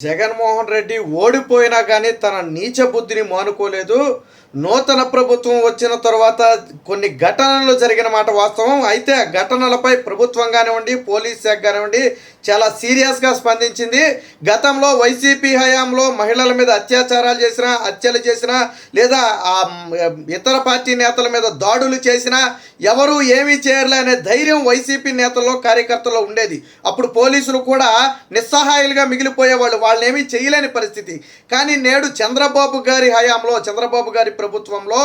జగన్మోహన్ రెడ్డి ఓడిపోయినా కానీ తన నీచ బుద్ధిని మానుకోలేదు. నూతన ప్రభుత్వం వచ్చిన తర్వాత కొన్ని ఘటనలు జరిగిన మాట వాస్తవం. అయితే ఆ ఘటనలపై ప్రభుత్వం కానివ్వండి పోలీస్ శాఖ కానివ్వండి చాలా సీరియస్గా స్పందించింది. గతంలో వైసీపీ హయాంలో మహిళల మీద అత్యాచారాలు చేసినా హత్యలు చేసినా లేదా ఆ ఇతర పార్టీ నేతల మీద దాడులు చేసినా ఎవరు ఏమీ చేయర్లే అనే ధైర్యం వైసీపీ నేతల్లో కార్యకర్తల్లో ఉండేది. అప్పుడు పోలీసులు కూడా నిస్సహాయాలుగా మిగిలిపోయేవాళ్ళు వాళ్ళని ఏమీ చేయలేని పరిస్థితి. కానీ నేడు చంద్రబాబు గారి హయాంలో చంద్రబాబు గారి ప్రభుత్వంలో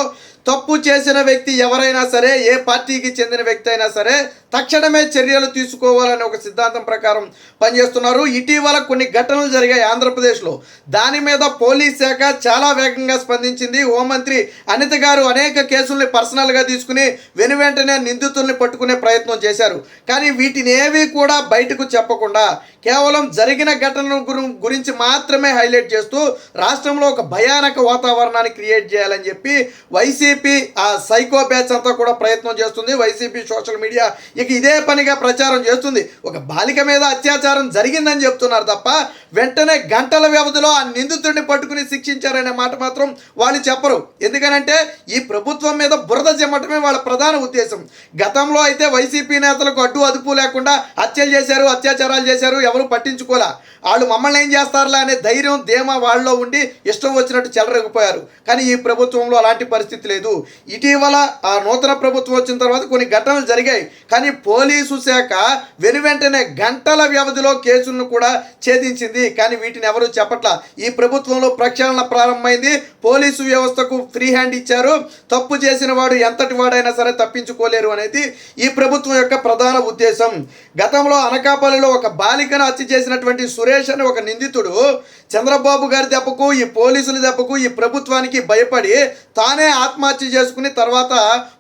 తప్పు చేసిన వ్యక్తి ఎవరైనా సరే ఏ పార్టీకి చెందిన వ్యక్తి అయినా సరే తక్షణమే చర్యలు తీసుకోవాలనే ఒక సిద్ధాంతం ప్రకారం పనిచేస్తున్నారు. ఇటీవల కొన్ని ఘటనలు జరిగాయి ఆంధ్రప్రదేశ్లో. దాని మీద పోలీస్ శాఖ చాలా వేగంగా స్పందించింది. హోంమంత్రి అనిత గారు అనేక కేసుల్ని పర్సనల్గా తీసుకుని వెను వెంటనే నిందితుల్ని పట్టుకునే ప్రయత్నం చేశారు. కానీ వీటిని ఏవి కూడా బయటకు చెప్పకుండా కేవలం జరిగిన ఘటన గురించి మాత్రమే హైలైట్ చేస్తూ రాష్ట్రంలో ఒక భయానక వాతావరణాన్ని క్రియేట్ చేయాలని చెప్పి వైసీపీ ఆ సైకో బ్యాచ్ అంతా కూడా ప్రయత్నం చేస్తుంది. వైసీపీ సోషల్ మీడియా ఇక ఇదే పనిగా ప్రచారం చేస్తుంది. ఒక బాలిక మీద అత్యాచారం జరిగిందని చెప్తున్నారు తప్ప వెంటనే గంటల వ్యవధిలో ఆ నిందితుడిని పట్టుకుని శిక్షించారనే మాట మాత్రం వాళ్ళు చెప్పరు. ఎందుకనంటే ఈ ప్రభుత్వం మీద బురద చెమ్మటమే వాళ్ళ ప్రధాన ఉద్దేశం. గతంలో అయితే వైసీపీ నేతలకు అడ్డు అదుపు లేకుండా హత్యలు చేశారు అత్యాచారాలు చేశారు ఎవరు పట్టించుకోలే. వాళ్ళు మమ్మల్ని ఏం చేస్తారులే అనే ధైర్యం ధీమా వాళ్ళలో ఉండి ఇష్టం వచ్చినట్టు చెలరగిపోయారు. కానీ ఈ ప్రభుత్వంలో అలాంటి పరిస్థితి లేదు. ఇటీవల ఆ నూతన ప్రభుత్వం వచ్చిన తర్వాత కొన్ని ఘటనలు జరిగాయి. కానీ పోలీసు శాఖ వెను వెంటనే గంటల వ్యవధిలో కేసులను కూడా ఛేదించింది. కానీ వీటిని ఎవరు చెప్పట్లా. ఈ ప్రభుత్వంలో ప్రక్షాళన ప్రారంభమైంది. పోలీసు వ్యవస్థకు ఫ్రీ హ్యాండ్ ఇచ్చారు. తప్పు చేసిన వాడు ఎంతటి వాడైనా సరే తప్పించుకోలేరు అనేది ఈ ప్రభుత్వం యొక్క ప్రధాన ఉద్దేశం. గతంలో అనకాపల్లిలో ఒక బాలికను హత్య చేసినటువంటి సురేష్ అనే ఒక నిందితుడు చంద్రబాబు గారి దెబ్బకు ఈ పోలీసుల దెబ్బకు ఈ ప్రభుత్వానికి భయపడి తానే ఆత్మహత్య చేసుకుని తర్వాత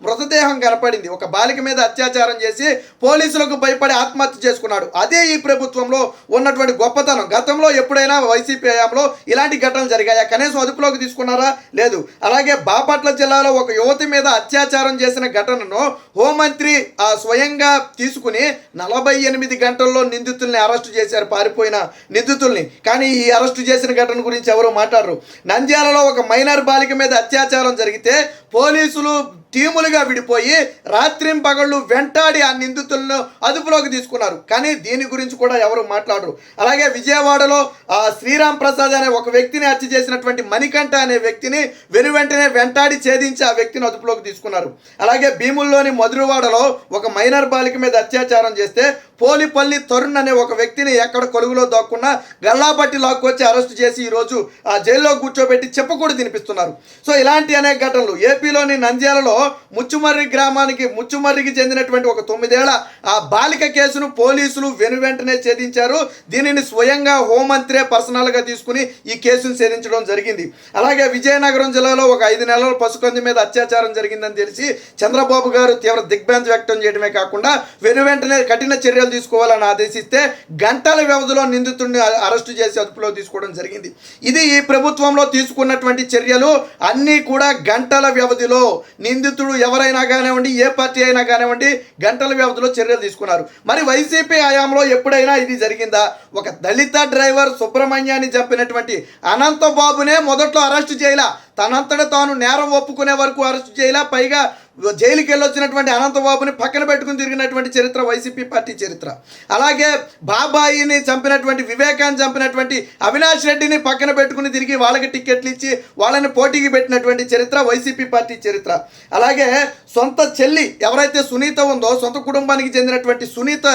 మృతదేహం కనపడింది. ఒక బాలిక మీద అత్యాచారం చేసి పోలీసులకు భయపడి ఆత్మహత్య చేసుకున్నాడు. అదే ఈ ప్రభుత్వంలో ఉన్నటువంటి గొప్పతనం. గతంలో ఎప్పుడైనా వైసీపీ హయాంలో ఇలాంటి ఘటనలు జరిగాయా? కనీసం అదుపులోకి తీసుకున్నారా? లేదు. అలాగే బాపట్ల జిల్లాలో ఒక యువతి మీద అత్యాచారం చేసిన ఘటనను హోంమంత్రి ఆ, స్వయంగా తీసుకుని నలభై ఎనిమిది గంటల్లో నిందితుల్ని అరెస్ట్ చేశారు పారిపోయిన నిందితుల్ని. కానీ ఈ అరెస్టు చేసిన ఘటన గురించి ఎవరు మాట్లాడరు. నంద్యాలలో ఒక మైనర్ బాలిక మీద అత్యాచారం జరిగితే పోలీసులు టీములుగా విడిపోయి రాత్రిం పగళ్ళు వెంటాడి ఆ నిందితులను అదుపులోకి తీసుకున్నారు. కానీ దీని గురించి కూడా ఎవరు మాట్లాడరు. అలాగే విజయవాడలో ఆ శ్రీరామ్ ప్రసాద్ అనే ఒక వ్యక్తిని హత్య చేసినటువంటి మణికంఠ అనే వ్యక్తిని వెను వెంటనే వెంటాడి ఛేదించి ఆ వ్యక్తిని అదుపులోకి తీసుకున్నారు. అలాగే భీముల్లోని మధురవాడలో ఒక మైనర్ బాలిక మీద అత్యాచారం చేస్తే పోలిపల్లి తరుణ్ అనే ఒక వ్యక్తిని ఎక్కడ కొలుగులో దాక్కున్నా గల్లాపట్టి లాక్కొచ్చి అరెస్ట్ చేసి ఈరోజు ఆ జైల్లో కూర్చోబెట్టి చెప్పకూడదు తినిపిస్తున్నారు. సో ఇలాంటి అనేక ఘటనలు. ఏపీలోని నంద్యాలలో ముచ్చుమర్రి గ్రామానికి ముచ్చుమర్రికి చెందినటువంటి ఒక తొమ్మిదేళ్ళ ఆ బాలిక కేసును పోలీసులు వెను వెంటనే ఛేదించారు. దీనిని స్వయంగా హోంమంత్రే పర్సనల్గా తీసుకుని ఈ కేసును ఛేదించడం జరిగింది. అలాగే విజయనగరం జిల్లాలో ఒక ఐదు నెలల పసుకంది మీద అత్యాచారం జరిగిందని తెలిసి చంద్రబాబు గారు తీవ్ర దిగ్భ్రాంతి వ్యక్తం చేయడమే కాకుండా వెను వెంటనే కఠిన చర్యలు తీసుకోవాలని ఆదేశిస్తే గంటల వ్యవధిలో నిందితుడిని అరెస్టు చేసి అదుపులో తీసుకోవడం జరిగింది. ఇది ఈ ప్రభుత్వంలో తీసుకున్నటువంటి చర్యలు అన్నీ కూడా గంటల వ్యవధిలో నిందితు నిందితుడు ఎవరైనా కానివ్వండి ఏ పార్టీ అయినా కానివ్వండి గంటల వ్యవధిలో చర్యలు తీసుకున్నారు. మరి వైసీపీ హయాంలో ఎప్పుడైనా ఇది జరిగిందా? ఒక దళిత డ్రైవర్ సుబ్రహ్మణ్యాన్ని చంపినటువంటి అనంతబాబునే మొదట్లో అరెస్ట్ చేయలా. తనంతట తాను నేరం ఒప్పుకునే వరకు అరెస్ట్ చేయలా. పైగా జైలుకి వెళ్ళొచ్చినటువంటి అనంతబాబుని పక్కన పెట్టుకుని తిరిగినటువంటి చరిత్ర వైసీపీ పార్టీ చరిత్ర. అలాగే బాబాయిని చంపినటువంటి వివేకాన్ని చంపినటువంటి అవినాష్ రెడ్డిని పక్కన పెట్టుకుని తిరిగి వాళ్ళకి టికెట్లు ఇచ్చి వాళ్ళని పోటీకి పెట్టినటువంటి చరిత్ర వైసీపీ పార్టీ చరిత్ర. అలాగే సొంత చెల్లి ఎవరైతే సునీత ఉందో సొంత కుటుంబానికి చెందినటువంటి సునీత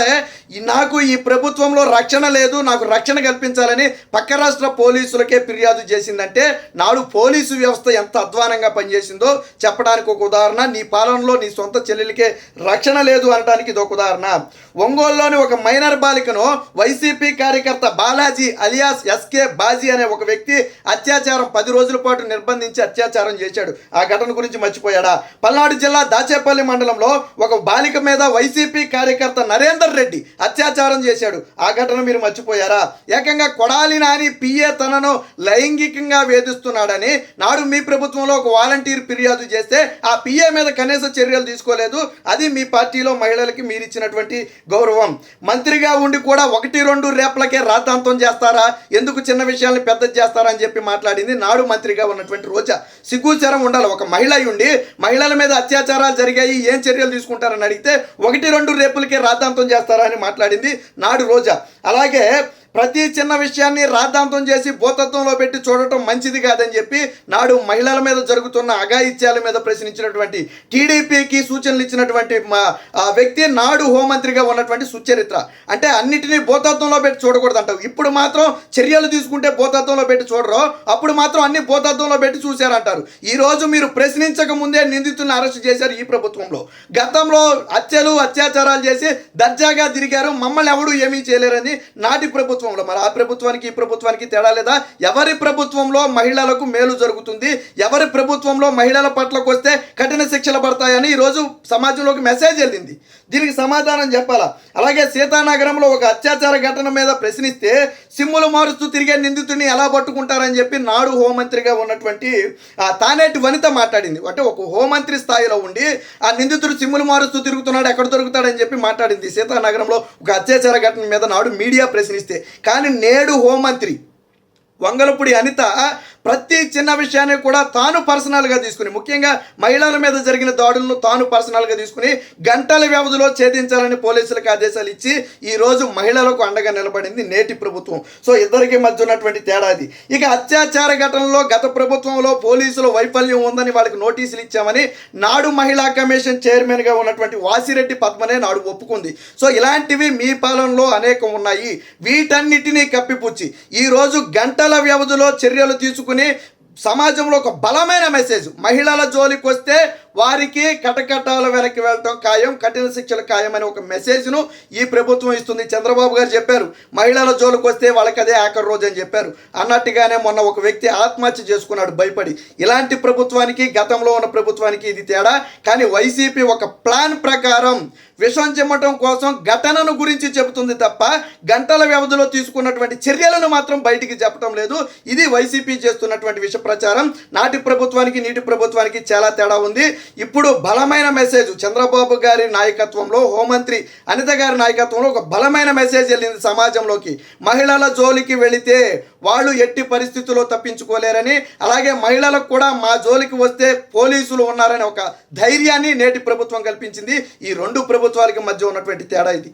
ఈ- నాకు ఈ ప్రభుత్వంలో రక్షణ లేదు నాకు రక్షణ కల్పించాలని పక్క రాష్ట్ర పోలీసులకే ఫిర్యాదు చేసిందంటే నాడు పోలీసు వ్యవస్థ ఎంత అధ్వానంగా పనిచేసిందో చెప్పడానికి ఒక ఉదాహరణ నీ పాలనలో నీ సొంత చెల్లెలికే రక్షణ లేదు అనడానికి ఇది ఒక ఉదాహరణ. ఒంగోలులోని ఒక మైనర్ బాలికను వైసీపీ కార్యకర్త బాలాజీ అలియాస్ ఎస్కే బాజీ అనే ఒక వ్యక్తి అత్యాచారం పది రోజుల పాటు నిర్బంధించి అత్యాచారం చేశాడు. ఆ ఘటన గురించి మర్చిపోయాడా? పల్నాడు జిల్లా దాచేపల్లి మండలంలో ఒక బాలిక మీద వైసీపీ కార్యకర్త నరేందర్ రెడ్డి అత్యాచారం చేశాడు. ఆ ఘటన మీరు మర్చిపోయారా? ఏకంగా కొడాలి నాని పిఏ తనను లైంగికంగా వేధిస్తున్నాడని నాడు మీ ప్రభుత్వంలో ఒక వాలంటీర్ ఫిర్యాదు చేస్తే ఆ పిఏ మీద కనీస చర్యలు తీసుకోలేదు. అది మీ పార్టీలో మహిళలకి మీరు ఇచ్చినటువంటి గౌరవం. మంత్రిగా ఉండి కూడా ఒకటి రెండు రేపలకే రాతాంతం చేస్తారా? ఎందుకు చిన్న విషయాల్ని పెద్దది చేస్తారా అని చెప్పి మాట్లాడింది నాడు మంత్రిగా ఉన్నటువంటి రోజా. సిగ్గుచరం ఉండాలి. ఒక మహిళ ఉండి మహిళల మీద అత్యాచారాలు జరిగాయి ఏం చర్యలు తీసుకుంటారని అడిగితే ఒకటి రెండు రేపులకే రాతాంతం చేస్తారా అని మాట్లాడింది నాడు రోజా. అలాగే ప్రతి చిన్న విషయాన్ని రాద్ధాంతం చేసి భూతత్వంలో పెట్టి చూడటం మంచిది కాదని చెప్పి నాడు మహిళల మీద జరుగుతున్న అఘాయిత్యాల మీద ప్రశ్నించినటువంటి టీడీపీకి సూచనలు ఇచ్చినటువంటి మా వ్యక్తి నాడు హోంమంత్రిగా ఉన్నటువంటి సుచరిత్ర. అంటే అన్నిటినీ భూతత్వంలో పెట్టి చూడకూడదు అంటావు ఇప్పుడు మాత్రం చర్యలు తీసుకుంటే భూతత్వంలో పెట్టి చూడరు. అప్పుడు మాత్రం అన్ని భూతత్వంలో పెట్టి చూశారంటారు. ఈ రోజు మీరు ప్రశ్నించక ముందే నిందితులను అరెస్ట్ చేశారు ఈ ప్రభుత్వంలో. గతంలో హత్యలు అత్యాచారాలు చేసి దర్జాగా తిరిగారు. మమ్మల్ని ఎవడు ఏమీ చేయలేరని నాటి ప్రభుత్వం ప్రభుత్వంలో. మరి ఆ ప్రభుత్వానికి ఈ ప్రభుత్వానికి తేడా లేదా? ఎవరి ప్రభుత్వంలో మహిళలకు మేలు జరుగుతుంది? ఎవరి ప్రభుత్వంలో మహిళల పట్లకు వస్తే కఠిన శిక్షలు పడతాయని ఈరోజు సమాజంలోకి మెసేజ్ వెళ్ళింది. దీనికి సమాధానం చెప్పాలా? అలాగే సీతానగరంలో ఒక అత్యాచార ఘటన మీద ప్రశ్నిస్తే సిమ్ములు మారుస్తూ తిరిగే నిందితుడిని ఎలా పట్టుకుంటారని చెప్పి నాడు హోంమంత్రిగా ఉన్నటువంటి ఆ తానేటి వనిత మాట్లాడింది. అంటే ఒక హోంమంత్రి స్థాయిలో ఉండి ఆ నిందితుడు సిమ్ములు మారుస్తూ తిరుగుతున్నాడు ఎక్కడ దొరుకుతాడని చెప్పి మాట్లాడింది. సీతానగరంలో ఒక అత్యాచార ఘటన మీద నాడు మీడియా ప్రశ్నిస్తే కానీ నేడు హోంమంత్రి వంగలపూడి అనిత ప్రతి చిన్న విషయాన్ని కూడా తాను పర్సనల్గా తీసుకుని ముఖ్యంగా మహిళల మీద జరిగిన దాడులను తాను పర్సనల్గా తీసుకుని గంటల వ్యవధిలో ఛేదించాలని పోలీసులకు ఆదేశాలు ఇచ్చి ఈ రోజు మహిళలకు అండగా నిలబడింది నేటి ప్రభుత్వం. సో ఇద్దరికి మధ్య ఉన్నటువంటి తేడాది ఇక అత్యాచార ఘటనలో గత ప్రభుత్వంలో పోలీసుల వైఫల్యం ఉందని వాళ్ళకి నోటీసులు ఇచ్చామని నాడు మహిళా కమిషన్ చైర్మన్గా ఉన్నటువంటి వాసిరెడ్డి పద్మనే నాడు ఒప్పుకుంది. సో ఇలాంటివి మీ పాలనలో అనేకం ఉన్నాయి. వీటన్నిటినీ కప్పిపుచ్చి ఈరోజు గంటల వ్యవధిలో చర్యలు తీసుకు తీసుకుని సమాజంలో ఒక బలమైన మెసేజ్ మహిళల జోలికి వస్తే వారికి కటకటాల వెనక్కి వెళ్ళటం ఖాయం కఠిన శిక్షలు ఖాయం అనే ఒక మెసేజ్ను ఈ ప్రభుత్వం ఇస్తుంది. చంద్రబాబు గారు చెప్పారు మహిళల జోలికి వస్తే వాళ్ళకి అదే ఆఖరి రోజు అని చెప్పారు. అన్నట్టుగానే మొన్న ఒక వ్యక్తి ఆత్మహత్య చేసుకున్నాడు భయపడి. ఇలాంటి ప్రభుత్వానికి గతంలో ఉన్న ప్రభుత్వానికి ఇది తేడా. కానీ వైసీపీ ఒక ప్లాన్ ప్రకారం విషం చిమ్మటం కోసం ఘటనను గురించి చెబుతుంది తప్ప గంటల వ్యవధిలో తీసుకున్నటువంటి చర్యలను మాత్రం బయటికి చెప్పడం లేదు. ఇది వైసీపీ చేస్తున్నటువంటి విష ప్రచారం. నాటి ప్రభుత్వానికి నీటి ప్రభుత్వానికి చాలా తేడా ఉంది. ఇప్పుడు బలమైన మెసేజ్ చంద్రబాబు గారి నాయకత్వంలో హోంమంత్రి అనిత గారి నాయకత్వంలో ఒక బలమైన మెసేజ్ వెళ్ళింది సమాజంలోకి. మహిళల జోలికి వెళితే వాళ్ళు ఎట్టి పరిస్థితుల్లో తప్పించుకోలేరని అలాగే మహిళలకు కూడా మా జోలికి వస్తే పోలీసులు ఉన్నారని ఒక ధైర్యాన్ని నేటి ప్రభుత్వం కల్పించింది. ఈ రెండు ప్రభుత్వాలకి మధ్య ఉన్నటువంటి తేడా ఇది.